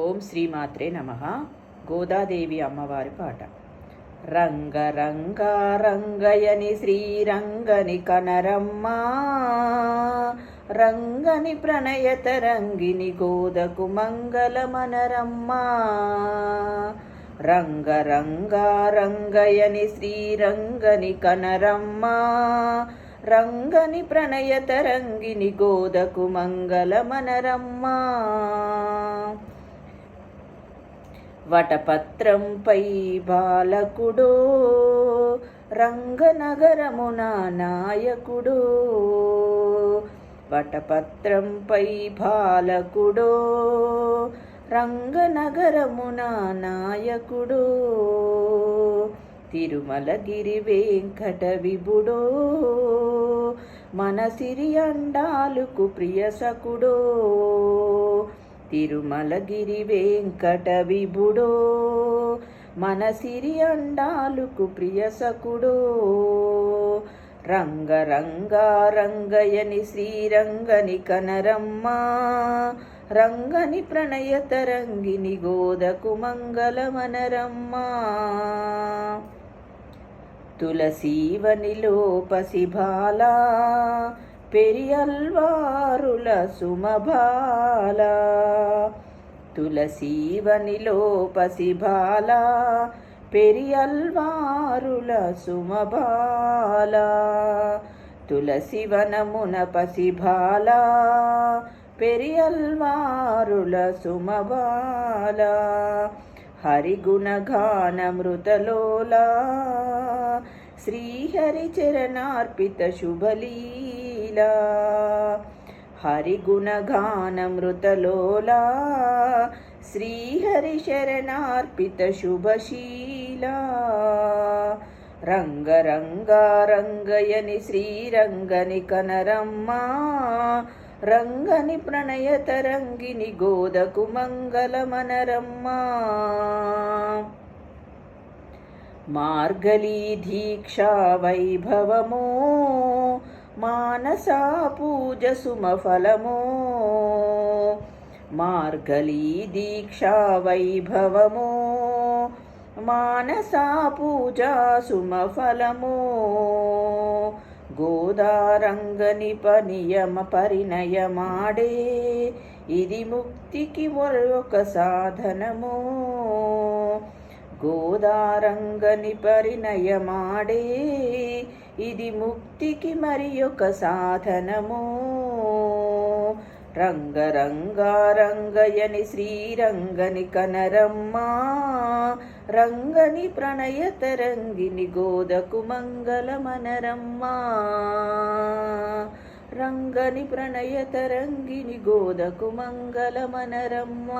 ఓం శ్రీమాత్రే నమ. గోదాదేవి అమ్మవారి పాట. రంగ రంగ రంగయని శ్రీరంగని కనరమ్మ. రంగని ప్రణయతరంగిని గోదకు మంగళ మనరమ్మ. రంగ రంగ రంగయని శ్రీరంగని కనరమ్మ. రంగని ప్రణయతరంగిని గోదకు మంగళ మనరమ్మ. వటపత్రంపై బాలకుడో రంగనగరమున నాయకుడో. వటపత్రంపై బాలకుడో రంగనగరమున నాయకుడో. తిరుమలగిరి వెంకట విభుడో మన సిరి అండాలుకు ప్రియసకుడో. తిరుమలగిరి వెంకట విభుడో మన సిరి అండాలుకు ప్రియసకుడో రంగ రంగయని శ్రీరంగని కనరమ్మ రంగని ప్రణయత రంగిని గోదకు మంగళమనరమ్మ తులసీవనిలో పెరియల్వా తుల సుమభాల తులసీవనిలో పసిభాల పెరియల్వారుల సుమభాల తులసివనమున పసిభాల పెరియల్వారుల సుమబాల హరిగుణగానమృతలోలా శ్రీహరి చరణార్పిత శుభలీలా హరిగుణగానమృతలోలా శ్రీహరి శరణార్పిత శుభశీలా. రంగ శ్రీరంగని కనరమ్మా రంగని ప్రణయతరంగిని గోదకు మంగళమనరమ్మా మార్గలీ దీక్షా వైభవమో మానసా పూజ సుమఫలమో. మార్గలీ దీక్షా వైభవము. మానసా పూజా సుమఫలమో. గోదారంగని పనియమ పరిణయమాడే. ఇది ముక్తికి మరొక సాధనమో. గోదారంగని పరిణయమాడే. ఇది ముక్తికి మరి ఒక సాధనము. రంగరంగారంగయని శ్రీరంగని కనరమ్మా. రంగని ప్రణయ తరంగిని గోదకు మంగళమనరమ్మ రంగని ప్రణయ తరంగిని గోదకు మంగళమనరమ్మ